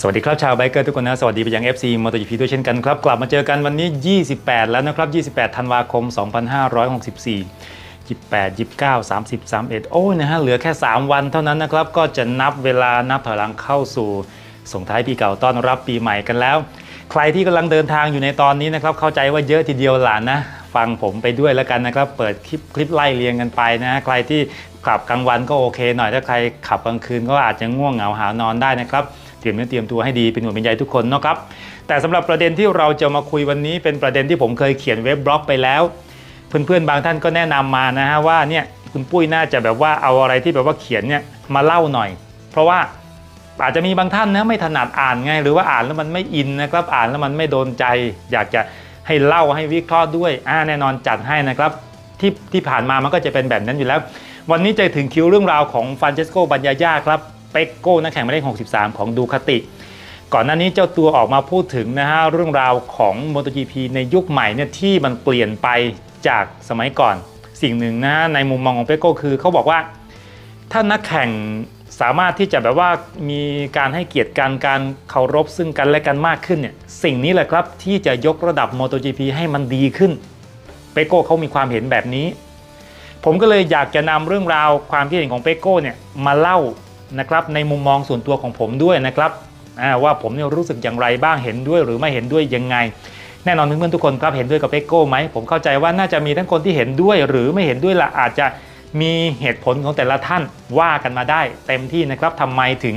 สวัสดีครับชาวไบเกอร์ทุกคนนะ สวัสดีไปยัง FC MotoGP ด้วยเช่นกันครับ กลับมาเจอกันวันนี้ 28 แล้วนะครับ 28 ธันวาคม 2564 28 29 30 31 โอ้ยนะฮะเหลือแค่ 3 วันเท่านั้นนะครับ ก็จะนับเวลานับถอยหลังเข้าสู่ส่งท้ายปีเก่าต้อนรับปีใหม่กันแล้ว ใครที่กำลังเดินทางอยู่ในตอนนี้นะครับ เข้าใจว่าเยอะทีเดียวหลานนะฟังผมไปด้วยแล้วกันนะครับ เปิดคลิปคลิปไล่เรียงกันไปนะ ใครที่ขับกลางวันก็โอเค หน่อยถ้าใครขับกลางคืนก็อาจจะง่วงเหงาหานอนได้นะครับ เตรียมเนื้อเตรียมตัวให้ดีเป็นห่วงเป็นใยทุกคนนะครับ แต่สำหรับประเด็นที่เราจะมาคุยวันนี้ เป็นประเด็นที่ผมเคยเขียนเว็บบล็อกไปแล้ว เพื่อนๆบางท่านก็แนะนำมานะฮะว่าเนี่ยคุณปุ้ยน่าจะแบบว่าเอาอะไรที่แบบว่าเขียนเนี่ยมาเล่าหน่อย เพราะว่าอาจจะมีบางท่านนะไม่ถนัดอ่านไงหรือว่าอ่านแล้วมันไม่อินนะครับอ่านแล้วมันไม่โดนใจ อยากจะให้เล่าให้วิเคราะห์ด้วยอ่าแน่นอนจัดให้นะครับที่ที่ผ่านมามันก็จะเป็นแบบนั้นอยู่แล้ว วันนี้จะถึงคิวเรื่องราวของฟานเชสโกบัญญายาครับ เปกโก้นักแข่งหมายเลข63 ของดูคาติ ก่อนหน้านี้เจ้าตัวออกมาพูดถึงนะฮะเรื่องราวของ MotoGP ในยุคใหม่เนี่ยที่มันเปลี่ยนไปจากสมัยก่อน สิ่งหนึ่งนะฮะในมุมมองของเปกโก้คือเขาบอกว่า ถ้านักแข่งสามารถที่จะแบบว่ามีการให้เกียรติกันการเคารพซึ่งกันและกันมากขึ้นเนี่ยสิ่งนี้แหละครับที่จะยกระดับ MotoGP ให้มันดีขึ้นเปโก้เขามีความเห็นแบบนี้ ผมก็เลยอยากจะนำเรื่องราวความคิดเห็นของเปโก้เนี่ยมาเล่า นะครับในมุมมองส่วนตัวของผมด้วยนะครับว่าผมเนี่ยรู้สึกอย่างไรบ้างเห็นด้วย หรือไม่เห็นด้วยยังไง แน่นอนเพื่อนๆทุกคนครับเห็นด้วยกับเปโก้ไหมผมเข้าใจว่าน่าจะมีทั้งคนที่เห็นด้วย หรือไม่เห็นด้วยละอาจจะมีเหตุผลของแต่ละท่านว่ากันมาได้เต็มที่นะครับทำไมถึง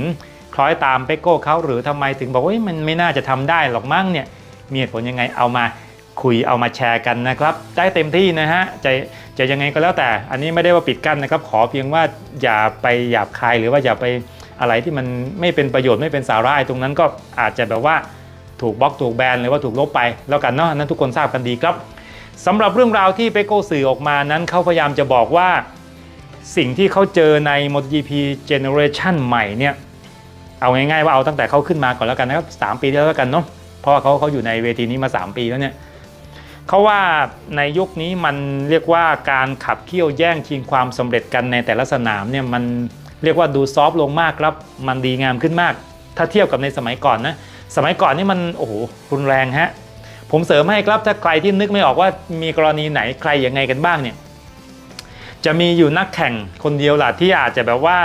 คล้อยตามเปโก้เขาหรือทำไมถึงบอกว่ามันไม่น่าจะทำได้หรอกมั้งเนี่ยมีเหตุผลยังไงเอามา คุยเอามาแชร์กันนะครับ ได้เต็มที่นะฮะจะจะยังไงก็แล้วแต่ อันนี้ไม่ได้ว่าปิดกั้นนะครับ ขอเพียงว่าอย่าไปหยาบคายหรือว่าอย่าไปอะไรที่มันไม่เป็นประโยชน์ไม่เป็นสาระตรงนั้นก็อาจจะแบบว่าถูกบล็อกถูกแบนหรือว่าถูกลบไปแล้วกันเนาะนั้นทุกคนทราบกันดีครับสำหรับเรื่องราวที่เปโก้สื่อออกมานั้นเขาพยายามจะบอกว่าสิ่งที่เขาเจอใน MotoGP Generation ใหม่เนี่ยเอาง่ายๆว่าเอาตั้งแต่เขาขึ้นมาก่อนแล้วกันนะครับ3ปีที่แล้วกันเนาะเพราะว่าเขาเขาอยู่ในเวทีนี้มา 3 ปีแล้วเนี่ย เขาว่าในยุคนี้มันเรียกว่าการขับเคี่ยวแย่งชิงความสำเร็จกันในแต่ละสนามเนี่ยมันเรียกว่าดูซอฟลงมากครับมันดีงามขึ้นมาก ถ้าเทียบกับในสมัยก่อนนะสมัยก่อนนี่มันโอ้โหรุนแรงฮะผมเสริมให้ครับถ้าใครที่นึกไม่ออกว่ามีกรณีไหนใครยังไงกันบ้างเนี่ยจะมีอยู่นักแข่งคนเดียวล่ะที่อาจจะแบบว่า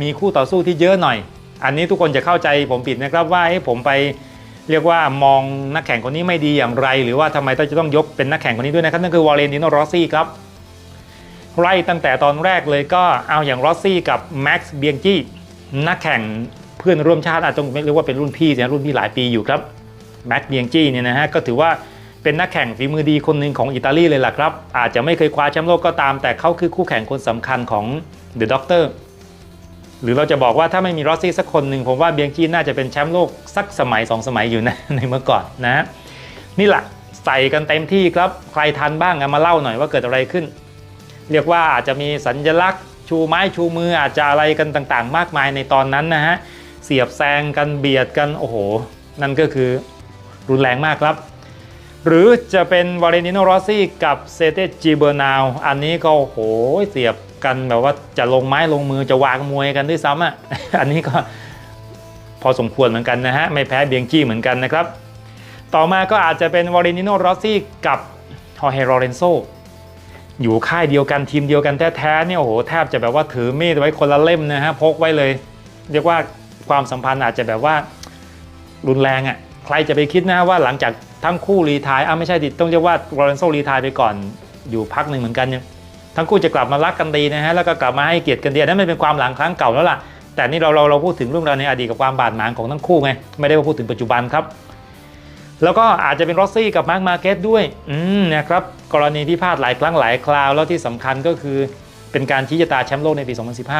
มีคู่ต่อสู้ที่เยอะหน่อย อันนี้ทุกคนจะเข้าใจผมผิดนะครับว่าให้ผมไป เรียกว่ามองนักแข่งคนนี้ไม่ดีอย่างไร หรือว่าทำไมต้องจะต้องยกเป็นนักแข่งคนนี้ด้วยนะครับนั่นคือวอลเลนติโนรอสซี่ครับไล่ตั้งแต่ตอนแรกเลยก็เอาอย่างรอสซี่กับแม็กซ์เบียงกี้นักแข่งเพื่อนร่วมชาติอาจจะเรียกว่าเป็นรุ่นพี่นะรุ่นพี่หลายปีอยู่ครับแม็กซ์เบียงกี้เนี่ยนะฮะก็ถือว่าเป็นนักแข่งฝีมือดีคนหนึ่งของอิตาลีเลยล่ะครับ อาจจะไม่เคยคว้าแชมป์โลกก็ตาม แต่เขาคือคู่แข่งคนสำคัญของเดอะด็อกเตอร์ หรือเราจะบอกว่าถ้าไม่มีรอสซี่สักคนหนึ่งผมว่าเบียงกี้น่าจะเป็นแชมป์โลกสักสมัย 2 สมัยอยู่นะในเมื่อก่อนนะนี่แหละใส่กันเต็มที่ครับใครทันบ้างมาเล่าหน่อยว่าเกิดอะไรขึ้น เรียกว่าอาจจะมีสัญลักษณ์ ชูไม้ชูมืออาจจะอะไรกันต่างๆ มากมายในตอนนั้นนะฮะเสียบแซงกันเบียดกันโอ้โห นั่นก็คือรุนแรงมากครับ หรือจะเป็นวาเลนิโนรอซี่กับเซเตจิเบอร์นาวอันนี้ก็โอ้โหเสียบกันแบบว่าจะลงไม้ลงมือจะวางมวยกันด้วยซ้ำอะอันนี้ก็พอสมควรเหมือนกันนะฮะ ไม่แพ้เบียงจี้เหมือนกันนะครับ ต่อมาก็อาจจะเป็นวาเลนิโนรอซี่กับฮอเฮโรเรนโซอยู่ค่ายเดียวกันทีมเดียวกันแท้ๆเนี่ยโอ้โหแทบจะแบบว่าถือมีดไว้คนละเล่มนะฮะพกไว้เลย เรียกว่าความสัมพันธ์อาจจะแบบว่ารุนแรงอะใครจะไปคิดนะว่าหลังจาก ทั้งคู่รีทายอะไม่ใช่ดิต้องเรียกว่าโรเรนโซรีทายไปก่อนอยู่พักหนึ่งเหมือนกันทั้งคู่จะกลับมารักกันดีนะฮะแล้วก็กลับมาให้เกียรติกันดีนั่นเป็นความหลังครั้งเก่าแล้วล่ะแต่นี่เราเราเราพูดถึงเรื่องราวในอดีตกับความบาดหมางของทั้งคู่ไงไม่ได้ว่าพูดถึงปัจจุบันครับ แล้วก็อาจจะเป็นรอสซี่กับมาร์คมาเก็ตด้วยอืมนะครับกรณีที่พลาดหลายครั้งหลายคราวแล้วที่สำคัญก็คือเป็นการชี้ชะตาแชมป์โลกในปี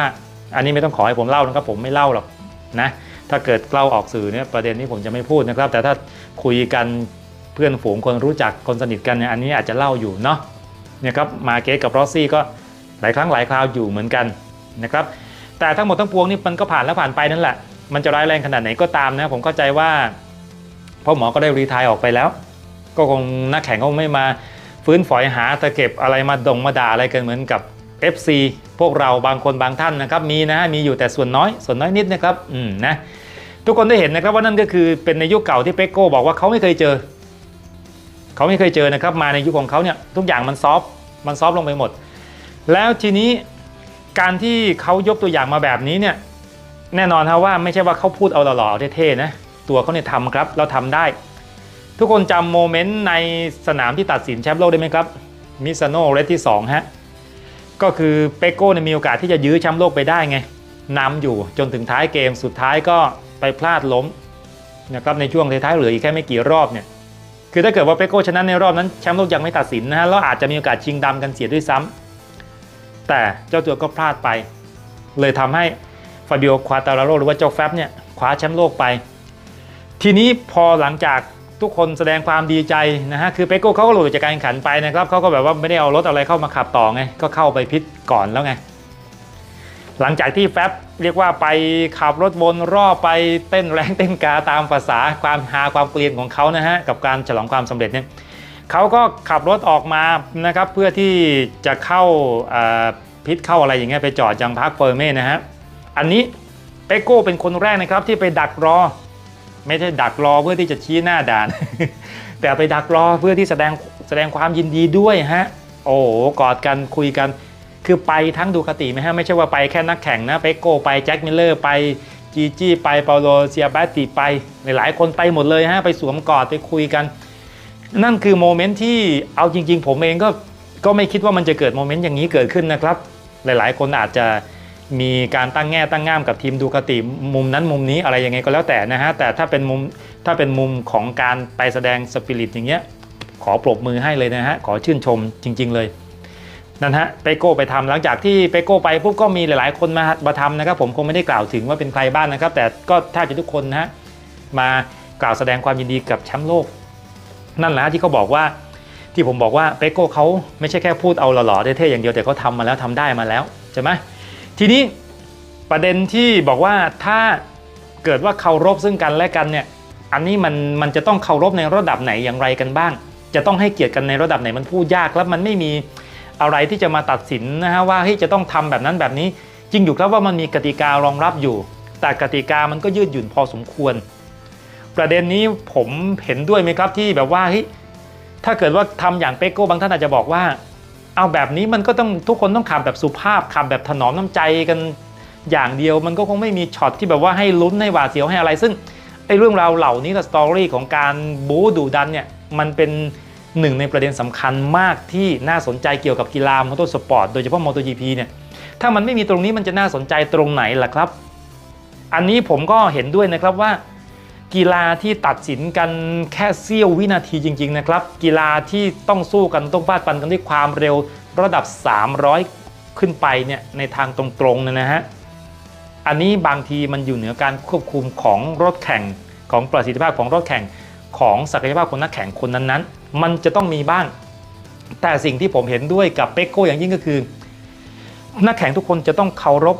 2015 อันนี้ไม่ต้องขอให้ผมเล่านะครับผมไม่เล่าหรอกนะถ้าเกิดเล่าออกสื่อเนี่ยประเด็นนี้ผมจะไม่พูดนะครับ แต่ถ้าคุยกัน เพื่อนฝูงคนรู้จักคนสนิทกันเนี่ยอันนี้อาจจะเล่าอยู่เนาะเนี่ยครับมาเก็ตกับรอสซี่ก็หลายครั้งหลายคราวอยู่เหมือนกันนะครับแต่ทั้งหมดทั้งปวงนี่มันก็ผ่านแล้วผ่านไปนั่นแหละ มันจะร้ายแรงขนาดไหนก็ตามนะผมเข้าใจว่าพ่อหมอก็ได้รีทายออกไปแล้ว ก็คงนักแข่งก็ไม่มาฟื้นฝอยหาตะเก็บอะไรมาดงมาด่าอะไรกันเหมือนกับ FC พวกเราบางคนบางท่านนะครับมีนะมีอยู่แต่ส่วนน้อยส่วนน้อยนิดนะครับอืมนะทุกคนได้เห็นนะครับว่านั่นก็คือเป็นในยุคเก่าที่เปกโก้บอกว่าเขาไม่เคยเจอ เขาไม่เคยเจอนะครับ มาในยุคของเขาเนี่ยทุกอย่างมันซอฟมันซอฟลงไปหมด แล้วทีนี้การที่เขายกตัวอย่างมาแบบนี้เนี่ยแน่นอนครับว่าไม่ใช่ว่าเขาพูดเอาหล่อๆเท่ๆนะตัวเขาเนี่ยทำครับเราทำได้ ทุกคนจำโมเมนต์ในสนามที่ตัดสินแชมป์โลกได้ไหมครับมิซานโนเรสที่2ฮะก็คือเปโก้เนี่ยมีโอกาสที่จะยื้อแชมป์โลกไปได้ไงนำอยู่จนถึงท้ายเกมสุดท้ายก็ไปพลาดล้มนะครับในช่วงท้ายๆเหลืออีกแค่ไม่กี่รอบเนี่ย คือถ้าเกิดว่าเปโก้ชนะในรอบนั้นแชมป์โลกยังไม่ตัดสินนะฮะแล้วอาจจะมีโอกาสชิงดำกันเสียด้วยซ้ำแต่เจ้าตัวก็พลาดไป เลยทำให้ฟาบิโอควาตาราโรหรือว่าเจ้าแฟบเนี่ยคว้าแชมป์โลกไป ทีนี้พอหลังจากทุกคนแสดงความดีใจนะฮะคือเปโก้เขาก็หลุดจากการแข่งขันไปนะครับเขาก็แบบว่าไม่ได้เอารถอะไรเข้ามาขับต่อไงก็เข้าไปพิษก่อนแล้วไง หลังจากที่แฟบเรียกว่าไปขับรถวนรอบไปเต้นแรงเต้นกาตามภาษาความฮาความเกลียนของเขานะฮะกับการฉลองความสำเร็จเนี่ยเขาก็ขับรถออกมานะครับเพื่อที่จะเข้าพิษเข้าอะไรอย่างเงี้ยไปจอดยังพักเฟอร์เม่นะฮะอันนี้เปโก้เป็นคนแรกนะครับที่ไปดักรอ ไม่ใช่ดักรอเพื่อที่จะชี้หน้าด่าน แต่ไปดักรอเพื่อที่แสดงแสดงความยินดีด้วยฮะโอ้โหกอดกันคุยกัน คือไปทั้งดูคติไหมฮะไม่ใช่ว่าไปแค่นักแข่งนะเปโก้ไปแจ็คมิลเลอร์ไปจีจี้ไปเปาโลเซียบาติไปหลายๆคนไปหมดเลยฮะไปสวมกอดไปคุยกัน นั่นคือโมเมนต์ที่เอาจริง ๆ ผมเองก็ก็ไม่คิดว่ามันจะเกิดโมเมนต์อย่างนี้เกิดขึ้นนะครับ หลายๆ คนอาจจะมีการตั้งแง่ตั้งง่ามกับทีมดูคติมุมนั้นมุมนี้อะไรยังไงก็แล้วแต่นะฮะแต่ถ้าเป็นมุมถ้าเป็นมุมของการไปแสดงสปิริตอย่างเงี้ยขอปรบมือให้เลยนะฮะขอชื่นชมจริง ๆ เลย นั่นฮะเปโก้ไปทำหลังจากที่เปโก้ไปปุ๊บก็มีหลายๆ คนมามาทำนะครับผมคงไม่ได้กล่าวถึงว่าเป็นใครบ้างนะครับ แต่ก็แทบจะทุกคนนะฮะมากล่าวแสดงความยินดีกับแชมป์โลก นั่นแหละที่เขาบอกว่าที่ผมบอกว่าเปโก้เขาไม่ใช่แค่พูดเอาหล่อๆเท่ๆอย่างเดียวแต่เขาทามาแล้วทำได้มาแล้วใช่ไหมทีนี้ประเด็นที่บอกว่าถ้าเกิดว่าเคารพซึ่งกันและกันเนี่ยอันนี้มันมันจะต้องเคารพในระดับไหนอย่างไรกันบ้าง จะต้องให้เกียรติกันในระดับไหนมันพูดยากแล้วมันไม่มี อะไรที่จะมาตัดสินนะฮะว่าเฮ้ยจะต้องทำแบบนั้นแบบนี้ จริงอยู่ครับว่ามันมีกติการองรับอยู่ แต่กติกามันก็ยืดหยุ่นพอสมควร ประเด็นนี้ผมเห็นด้วยไหมครับที่แบบว่าเฮ้ยถ้าเกิดว่าทำอย่างเปโก้บางท่านอาจจะบอกว่า เอาแบบนี้มันก็ต้องทุกคนต้องขับแบบสุภาพขับแบบถนอมน้ำใจกันอย่างเดียวมันก็คงไม่มีช็อตที่แบบว่าให้ลุ้นให้หวาดเสียวให้อะไรซึ่งไอ้เรื่องราวเหล่านี้กับสตอรี่ของการบู๊ดุดันเนี่ยมันเป็น หนึ่งในประเด็นสำคัญมากที่น่าสนใจเกี่ยวกับกีฬามอเตอร์สปอร์ตโดยเฉพาะมอเตอร์จีพีเนี่ยถ้ามันไม่มีตรงนี้มันจะน่าสนใจตรงไหนล่ะครับ อันนี้ผมก็เห็นด้วยนะครับว่า กีฬาที่ตัดสินกันแค่เสี้ยววินาทีจริง ๆ นะครับ กีฬาที่ต้องสู้กันต้องฟาดฟันกันด้วยความเร็วระดับ 300 ขึ้นไปเนี่ยในทางตรงๆเนี่ยนะฮะอันนี้บางทีมันอยู่เหนือการควบคุมของรถแข่งของประสิทธิภาพของรถแข่งของศักยภาพคนนักแข่งคนนั้นๆ มันจะต้องมีบ้าง แต่สิ่งที่ผมเห็นด้วยกับเปกโก้อย่างยิ่งก็คือ นักแข่งทุกคนจะต้องเคารพ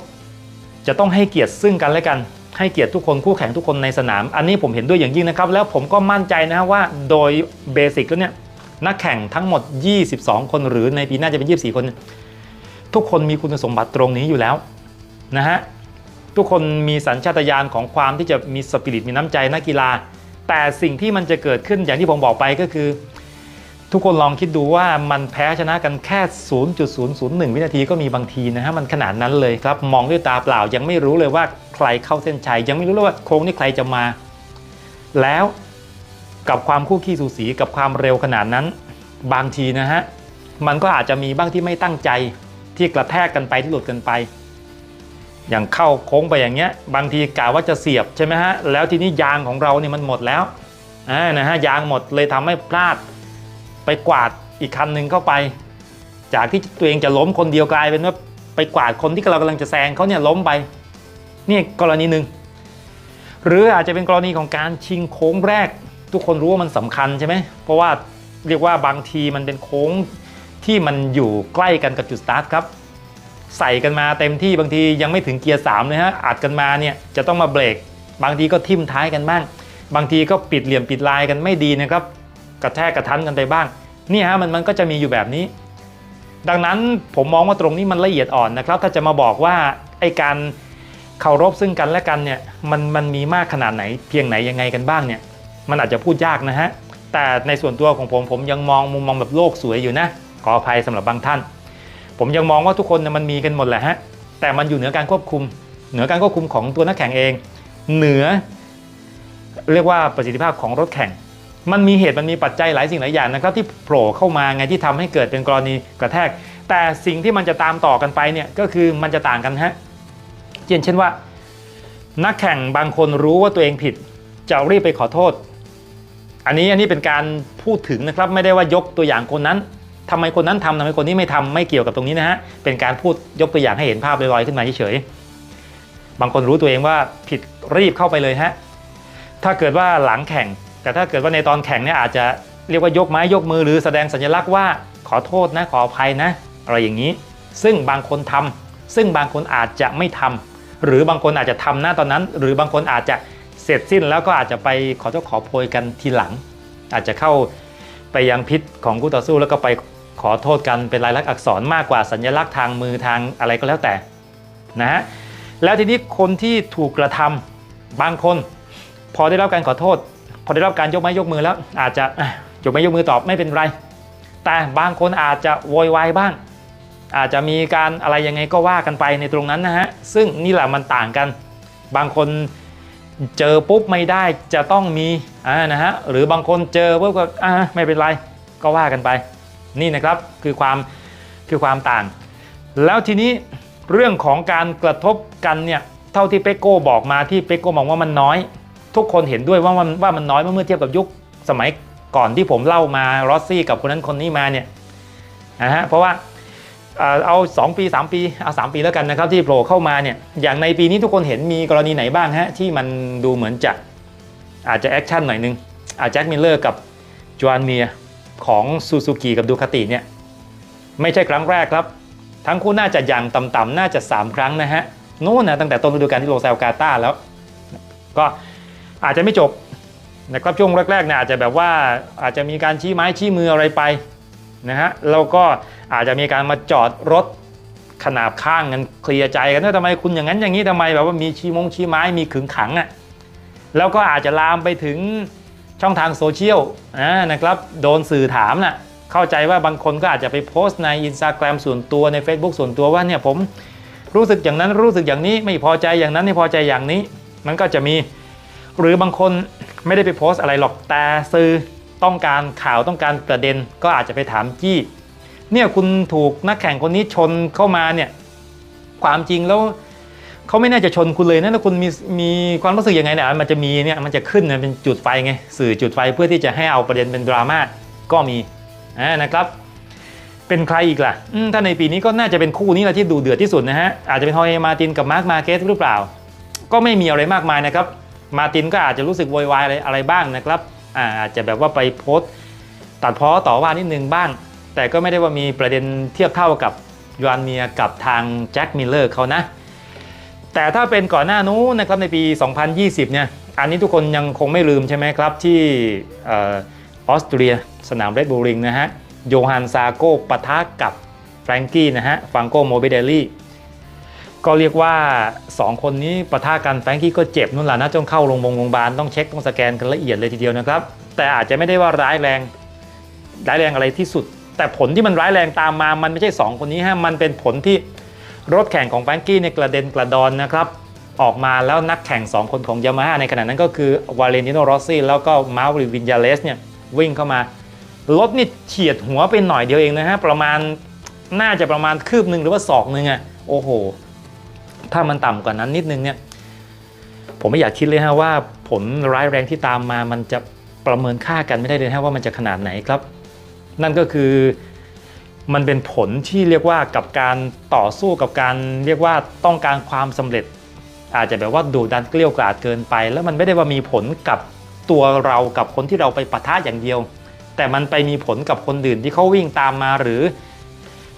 จะต้องให้เกียรติซึ่งกันและกัน ให้เกียรติทุกคนคู่แข่งทุกคนในสนาม อันนี้ผมเห็นด้วยอย่างยิ่งนะครับ แล้วผมก็มั่นใจนะว่าโดยเบสิกแล้วเนี่ยนักแข่งทั้งหมด 22 คนหรือในปีหน้าจะเป็น 24 คน ทุกคนมีคุณสมบัติตรงนี้อยู่แล้วนะฮะทุกคนมีสัญชาตญาณของความที่จะมีสปิริตมีน้ำใจนักกีฬา แต่สิ่งที่มันจะเกิดขึ้นอย่างที่ผมบอกไปก็คือ ทุกคนลองคิดดูว่ามันแพ้ชนะกันแค่ 0.001 วินาทีก็มีบางทีนะฮะมันขนาดนั้นเลยครับมองด้วยตาเปล่ายังไม่รู้เลยว่าใครเข้าเส้นชัยยังไม่รู้เลยว่าโค้งนี้ใครจะมา แล้วกับความคู่ขี้สูสีกับความเร็วขนาดนั้น บางทีนะฮะมันก็อาจจะมีบ้างที่ไม่ตั้งใจที่กระแทกกันไปที่หลุดกันไป อย่างเข้าโค้งไปอย่างเงี้ย บางทีกะว่าจะเสียบใช่ไหมฮะแล้วทีนี้ยางของเราเนี่ยมันหมดแล้วอ่านะฮะยางหมดเลยทำให้พลาด ไปกวาดอีกคันหนึ่งเข้าไป จากที่ตัวเองจะล้มคนเดียวกลายเป็นว่าไปกวาดคนที่เรากำลังจะแซงเขาเนี่ยล้มไปนี่กรณีหนึ่งหรืออาจจะเป็นกรณีของการชิงโค้งแรก ทุกคนรู้ว่ามันสำคัญใช่ไหมเพราะว่าเรียกว่าบางทีมันเป็นโค้งที่มันอยู่ใกล้กันกับจุดสตาร์ทครับใส่กันมาเต็มที่บางทียังไม่ถึงเกียร์3เลยฮะอัดกันมาเนี่ยจะต้องมาเบรกบางทีก็ทิ่มท้ายกันบ้าง บางทีก็ปิดเหลี่ยมปิดลายกันไม่ดีนะครับ กระแทกกระทันกันไปบ้างนี่ฮะมันมันก็จะมีอยู่แบบนี้ ดังนั้นผมมองว่าตรงนี้มันละเอียดอ่อนนะครับ ถ้าจะมาบอกว่าไอการเคารพซึ่งกันและกันเนี่ยมันมันมีมากขนาดไหน เพียงไหนยังไงกันบ้างเนี่ยมันอาจจะพูดยากนะฮะแต่ในส่วนตัวของผมผมยังมองมุมมองแบบโลกสวยอยู่นะขออภัยสำหรับบางท่าน ผมยังมองว่าทุกคนเนี่ยมันมีกันหมดแหละฮะแต่มันอยู่เหนือการควบคุม เหนือการควบคุมของตัวนักแข่งเอง เหนือ เรียกว่าประสิทธิภาพของรถแข่ง มันมีเหตุมันมีปัจจัยหลายสิ่งหลายอย่างนะครับที่โผล่เข้ามาไงที่ทำให้เกิดเป็นกรณีกระแทก แต่สิ่งที่มันจะตามต่อกันไปเนี่ยก็คือมันจะต่างกันฮะเช่นเช่นว่า นักแข่งบางคนรู้ว่าตัวเองผิดจะรีบไปขอโทษ อันนี้อันนี้เป็นการพูดถึงนะครับไม่ได้ว่ายกตัวอย่างคนนั้นทำไมคนนั้นทำทำไมคนนี้ไม่ทำไม่เกี่ยวกับตรงนี้นะฮะเป็นการพูดยกตัวอย่างให้เห็นภาพลอยๆขึ้นมาเฉยๆบางคนรู้ตัวเองว่าผิดรีบเข้าไปเลยฮะถ้าเกิดว่าหลังแข่ง แต่ถ้าเกิดว่าในตอนแข่งเนี่ยอาจจะเรียกว่ายกไม้ยกมือหรือแสดงสัญลักษณ์ว่าขอโทษนะขออภัยนะ อะไรอย่างนี้ ซึ่งบางคนทำซึ่งบางคนอาจจะไม่ทำหรือบางคนอาจจะทำหน้าตอนนั้น หรือบางคนอาจจะเสร็จสิ้นแล้วก็อาจจะไปขอโทษขอโพยกันทีหลัง อาจจะเข้าไปยังพิษของคู่ต่อสู้แล้วก็ไปขอโทษกันเป็นลายลักษณ์อักษรมากกว่าสัญลักษณ์ทางมือทางอะไรก็แล้วแต่นะฮะแล้วทีนี้คนที่ถูกกระทำบางคน พอได้รับการขอโทษ พอได้รับการยกไม้ยกมือแล้ว อาจจะยกไม้ยกมือตอบไม่เป็นไร แต่บางคนอาจจะโวยวายบ้าง อาจจะมีการอะไรยังไงก็ว่ากันไปในตรงนั้นนะฮะซึ่งนี่แหละมันต่างกัน บางคนเจอปุ๊บไม่ได้จะต้องมีอ่านะฮะหรือบางคนเจอปุ๊บก็อ่าไม่เป็นไรก็ว่ากันไป นี่นะครับคือความคือความต่าง แล้วทีนี้เรื่องของการกระทบกันเนี่ยเท่าที่เปกโก้บอกมาที่เปกโก้มองว่ามันน้อย ทุกคนเห็นด้วยว่ามันว่ามันน้อยเมื่อเทียบกับยุคสมัยก่อนที่ผมเล่ามารอสซี่กับคนนั้นคนนี้มาเนี่ยนะฮะเพราะว่าเอ่อเอา 2 ปี 3 ปีเอา3ปีแล้วกันนะครับที่โผล่เข้ามาเนี่ยอย่างในปีนี้ทุกคนเห็นมีกรณีไหนบ้างฮะที่มันดูเหมือนจะอาจจะแอคชั่นหน่อยนึงอาแจ็คมิลเลอร์กับจวานเมียของซูซูกิกับดูคาติเนี่ยไม่ใช่ครั้งแรกครับ ทั้งคู่น่าจะอย่างต่ำๆน่าจะ 3 ครั้งนะฮะนู่นนะตั้งแต่ต้นฤดูกาลที่โลเซลกาตาแล้ว ก็ อาจจะไม่จบนะครับช่วงแรกๆเนี่ยอาจจะแบบว่าอาจจะมีการชี้ไม้ชี้มืออะไรไปนะฮะแล้วก็อาจจะมีการมาจอดรถขนาบข้างกันเคลียร์ใจกันว่าทำไมคุณอย่างนั้นอย่างนี้ทำไมแบบว่ามีชี้มงชี้ไม้มีขึงขังอะ่ะแล้วก็อาจจะลามไปถึงช่องทางโซเชียลนะครับโดนสื่อถามน่ะเข้าใจว่าบางคนก็อาจจะไปโพสต์ใน Instagram ส่วนตัวใน Facebook ส่วนตัวว่าเนี่ยผมรู้สึกอย่างนั้นรู้สึกอย่างนี้ไม่พอใจอย่างนั้นไม่พอใจอย่างนี้ มันก็จะมี หรือบางคนไม่ได้ไปโพสต์อะไรหรอกแต่สื่อต้องการข่าวต้องการประเด็นก็อาจจะไปถามจี้เนี่ยคุณถูกนักแข่งคนนี้ชนเข้ามาเนี่ยความจริงแล้วเขาไม่น่าจะชนคุณเลยนะแล้วคุณมีมีความรู้สึกยังไงเนี่ยมันจะมีเนี่ยมันจะขึ้นเป็นจุดไฟไงสื่อจุดไฟเพื่อที่จะให้เอาประเด็นเป็นดราม่าก็มีนะครับเป็นใครอีกล่ะถ้าในปีนี้ก็น่าจะเป็นคู่นี้แหละที่ดูเดือดที่สุดนะฮะอาจจะเป็นฮอยมาตินกับมาร์คมาเกสหรือเปล่า ก็ไม่มีอะไรมากมายนะครับ มาตินก็อาจจะรู้สึกโวยวายอะไรอะไรบ้างนะครับอาจจะแบบว่าไปโพสต์ตัดพ้อต่อว่านิดนึงบ้าง แต่ก็ไม่ได้ว่ามีประเด็นเทียบเท่ากับยอนเมียกับทางแจ็คมิลเลอร์เขานะ แต่ถ้าเป็นก่อนหน้านู้นนะครับในปี 2020 เนี่ย อันนี้ทุกคนยังคงไม่ลืมใช่ไหมครับ ที่ออสเตรียสนามเรดบูริงนะฮะ โยฮันซาโก้ปะทะกับแฟรงกี้นะฮะฟังโกโมเบเดลี่ ก็เรียกว่า 2 คนนี้ประทะกันแฟรงกี้ก็เจ็บนู่นแหละนะต้องเข้าโรงพยาบาลต้องเช็คต้องสแกนกันละเอียดเลยทีเดียวนะครับ แต่อาจจะไม่ได้ว่าร้ายแรง ร้ายแรงอะไรที่สุด แต่ผลที่มันร้ายแรงตามมา มันไม่ใช่ 2 คนนี้ฮะมันเป็นผลที่รถแข่งของแฟรงกี้เนี่ยกระเด็นกระดอนนะครับออกมาแล้วนักแข่ง 2 คนของยามาฮ่าในขณะนั้นก็คือวาเลนติโนโรซี่แล้วก็มาริวินยาเลสเนี่ยวิ่งเข้ามารถนี่เฉียดหัวไปหน่อยเดียวเองนะฮะประมาณน่าจะประมาณคืบหนึ่งหรือว่าศอกหนึ่งอะโอ้โห ถ้ามันต่ำกว่านั้นนิดนึงเนี่ยผมไม่อยากคิดเลยฮะว่าผลร้ายแรงที่ตามมามันจะประเมินค่ากันไม่ได้เลยฮะว่ามันจะขนาดไหนครับ นั่นก็คือมันเป็นผลที่เรียกว่ากับการต่อสู้กับการเรียกว่าต้องการความสำเร็จ อาจจะแบบว่าดูดันเกลี้ยกล่อมเกินไป แล้วมันไม่ได้ว่ามีผลกับตัวเรากับคนที่เราไปปะทะอย่างเดียว แต่มันไปมีผลกับคนอื่นที่เขาวิ่งตามมาหรือ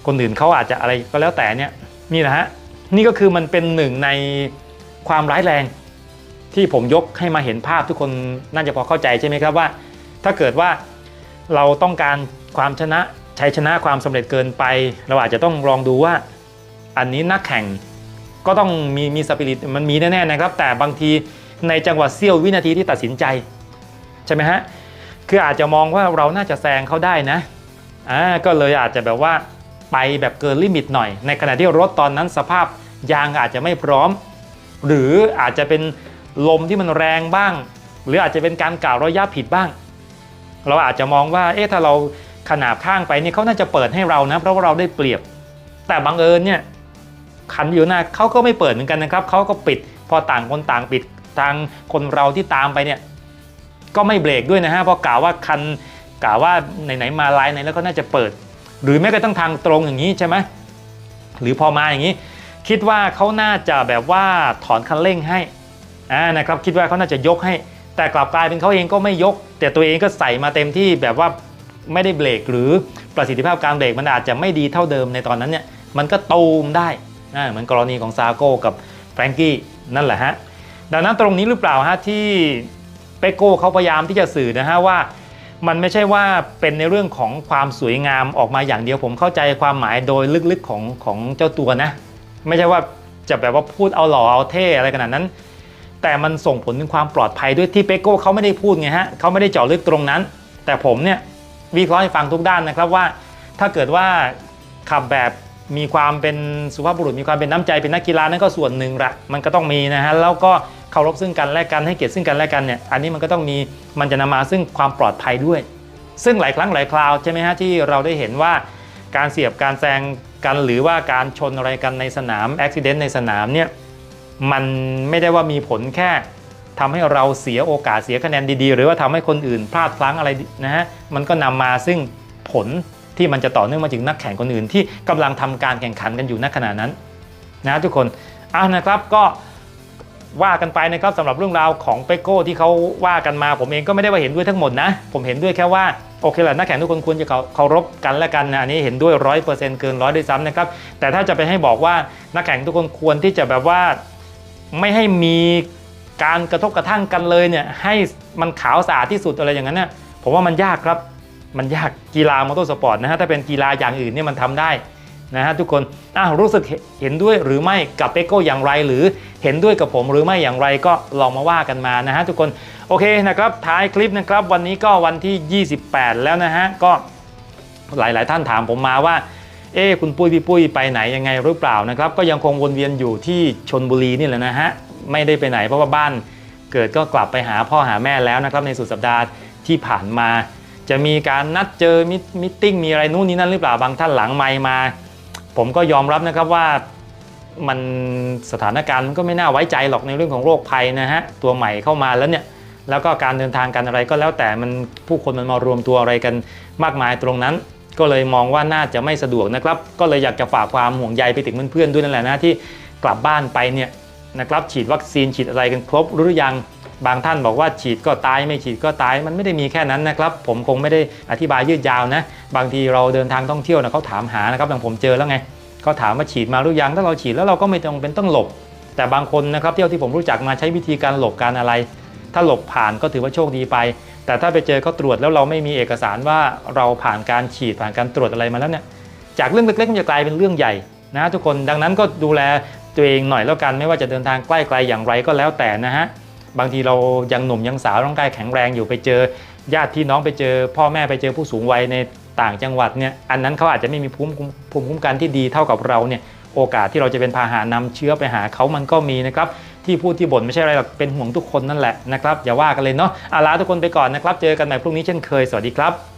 คนอื่นเขาอาจจะอะไรก็แล้วแต่เนี่ยนี่นะฮะ นี่ก็คือมันเป็นหนึ่งในความร้ายแรง ที่ผมยกให้มาเห็นภาพทุกคนน่าจะพอเข้าใจใช่ไหมครับว่า ถ้าเกิดว่าเราต้องการความชนะชัยชนะความสำเร็จเกินไป เราอาจจะต้องลองดูว่า อันนี้นักแข่งก็ต้องมีมีสปิริตมันมีแน่ๆนะครับ แต่บางทีในจังหวะเสี้ยววินาทีที่ตัดสินใจใช่ไหมฮะคืออาจจะมองว่าเราน่าจะแซงเขาได้นะอ่าก็เลยอาจจะแบบว่า ไปแบบเกินลิมิตหน่อย ในขณะที่รถตอนนั้นสภาพยางอาจจะไม่พร้อม หรืออาจจะเป็นลมที่มันแรงบ้าง หรืออาจจะเป็นการกล่าวระยะผิดบ้าง เราอาจจะมองว่าเอ๊ะถ้าเราขนาบข้างไปนี่เขาน่าจะเปิดให้เรานะเพราะว่าเราได้เปรียบ แต่บังเอิญเนี่ยคันอยู่หน้าเขาก็ไม่เปิดเหมือนกันนะครับเขาก็ปิดพอต่างคนต่างปิดทางคนเราที่ตามไปเนี่ยก็ไม่เบรกด้วยนะฮะเพราะกล่าวว่าคันกล่าวว่าไหนๆมาไลน์ไหนแล้วก็น่าจะเปิด หรือแม้กระทั่งทางตรงอย่างนี้ใช่ไหมหรือพอมาอย่างนี้ คิดว่าเขาน่าจะแบบว่าถอนคันเร่งให้อ่านะครับคิดว่าเขาน่าจะยกให้ แต่กลับกลายเป็นเขาเองก็ไม่ยก แต่ตัวเองก็ใส่มาเต็มที่แบบว่าไม่ได้เบรกหรือประสิทธิภาพการเบรกมันอาจจะไม่ดีเท่าเดิมในตอนนั้นเนี่ยมันก็ตูมได้อ่าเหมือนกรณีของซาโก้กับแฟรงกี้นั่นแหละฮะดังนั้นตรงนี้หรือเปล่าฮะที่เปโก้เขาพยายามที่จะสื่อนะฮะว่า มันไม่ใช่ว่าเป็นในเรื่องของความสวยงามออกมาอย่างเดียวผมเข้าใจความหมายโดยลึกๆของของเจ้าตัวนะ ไม่ใช่ว่าจะแบบว่าพูดเอาหล่อเอาเท่อะไรขนาดนั้น แต่มันส่งผลถึงความปลอดภัยด้วยที่เปโก้เขาไม่ได้พูดไงฮะเขาไม่ได้เจาะลึกตรงนั้น แต่ผมเนี่ยวิเคราะห์ให้ฟังทุกด้านนะครับว่า ถ้าเกิดว่าขับแบบมีความเป็นสุภาพบุรุษ มีความเป็นน้ำใจเป็นนักกีฬานั่นก็ส่วนหนึ่งละมันก็ต้องมีนะฮะแล้วก็ เคารพซึ่งกันและกันให้เกียรติซึ่งกันและกันเนี่ยอันนี้มันก็ต้องมีมันจะนำมาซึ่งความปลอดภัยด้วย ซึ่งหลายครั้งหลายคราวใช่ไหมฮะที่เราได้เห็นว่าการเสียบการแซงกันหรือว่าการชนอะไรกันในสนามอุบิเหตุในสนามเนี่ยมันไม่ได้ว่ามีผลแค่ทำให้เราเสียโอกาสเสียคะแนนดีๆ หรือว่าทำให้คนอื่นพลาดพลั้งอะไรนะฮะมันก็นำมาซึ่งผลที่มันจะต่อเนื่องมาถึงนักแข่งคนอื่น ที่กำลังทำการแข่งขันกันอยู่ณขณะนั้นนะทุกคนเอานะครับก็ ว่ากันไปนะครับสำหรับเรื่องราวของเปโก้ที่เขาว่ากันมา ผมเองก็ไม่ได้ว่าเห็นด้วยทั้งหมดนะ ผมเห็นด้วยแค่ว่าโอเคแหละนักแข่งทุกคนควรจะเคารพกันและกันนะอันนี้เห็นด้วยร้อยเปอร์เซ็นต์เกินร้อยด้วยซ้ำนะครับแต่ถ้าจะไปให้บอกว่านักแข่งทุกคนควรที่จะแบบว่าไม่ให้มีการกระทบกระทั่งกันเลยเนี่ยให้มันขาวสะอาดที่สุดอะไรอย่างนั้นเนี่ยผมว่ามันยากครับมันยากกีฬามอเตอร์สปอร์ตนะฮะถ้าเป็นกีฬาอย่างอื่นเนี่ยมันทำได้ นะฮะทุกคนอ้าวรู้สึกเห็นด้วยหรือไม่กับเปโก้อย่างไร หรือเห็นด้วยกับผมหรือไม่อย่างไรก็ลองมาว่ากันมานะฮะทุกคนโอเคนะครับท้ายคลิปนะครับวันนี้ก็วันที่ 28 แล้วนะฮะก็หลาย ๆ ท่านถามผมมาว่าเอ้คุณปุ้ยพี่ปุ้ยไปไหนยังไงหรือเปล่านะครับก็ยังคงวนเวียนอยู่ที่ชนบุรีนี่แหละนะฮะไม่ได้ไปไหนเพราะว่าบ้านเกิดก็กลับไปหาพ่อหาแม่แล้วนะครับในสุดสัปดาห์ที่ผ่านมา จะมีการนัดเจอมิมิติ้งมีอะไรนู่นนี่นั่นหรือเปล่าบางท่านหลังไมมา ผมก็ยอมรับนะครับว่ามันสถานการณ์มันก็ไม่น่าไว้ใจหรอกในเรื่องของโรคภัยนะฮะตัวใหม่เข้ามาแล้วเนี่ยแล้วก็การเดินทางกันอะไรก็แล้วแต่มันผู้คนมันมารวมตัวอะไรกันมากมายตรงนั้น ก็เลยมองว่าน่าจะไม่สะดวกนะครับ ก็เลยอยากจะฝากความห่วงใยไปถึงเพื่อนๆด้วยนั่นแหละนะที่กลับบ้านไปเนี่ยนะครับฉีดวัคซีนฉีดอะไรกันครบหรือยัง บางท่านบอกว่าฉีดก็ตายไม่ฉีดก็ตายมันไม่ได้มีแค่นั้นนะครับ ผมคงไม่ได้อธิบายยืดยาวนะ บางทีเราเดินทางท่องเที่ยวนะเขาถามหานะครับอย่างผมเจอแล้วไงเขาถามว่าฉีดมาหรือยังถ้าเราฉีดแล้วเราก็ไม่จำเป็นต้องหลบ แต่บางคนนะครับเที่ยวที่ผมรู้จักมาใช้วิธีการหลบการอะไร ถ้าหลบผ่านก็ถือว่าโชคดีไป แต่ถ้าไปเจอเขาตรวจแล้วเราไม่มีเอกสารว่าเราผ่านการฉีดผ่านการตรวจอะไรมาแล้วเนี่ยจากเรื่องเล็กๆมันจะกลายเป็นเรื่องใหญ่นะทุกคนดังนั้นก็ดูแลตัวเองหน่อยแล้วกันไม่ว่าจะเดินทางใกล้ไกลอย่างไรก็แล้วแต่นะฮะ บางทีเรายังหนุ่มยังสาวร่างกายแข็งแรงอยู่ไปเจอ ญาติพี่น้องไปเจอ พ่อแม่ไปเจอผู้สูงวัยในต่างจังหวัดเนี่ยอันนั้นเขาอาจจะไม่มีภูมิภูมิคุ้มกันที่ดีเท่ากับเราเนี่ยโอกาสที่เราจะเป็นพาหานำเชื้อไปหาเขามันก็มีนะครับที่พูดที่บ่นไม่ใช่อะไรหรอกเป็นห่วงทุกคนนั่นแหละนะครับอย่าว่ากันเลยเนาะอาลาทุกคนไปก่อนนะครับ เจอกันใหม่พรุ่งนี้เช่นเคยสวัสดีครับ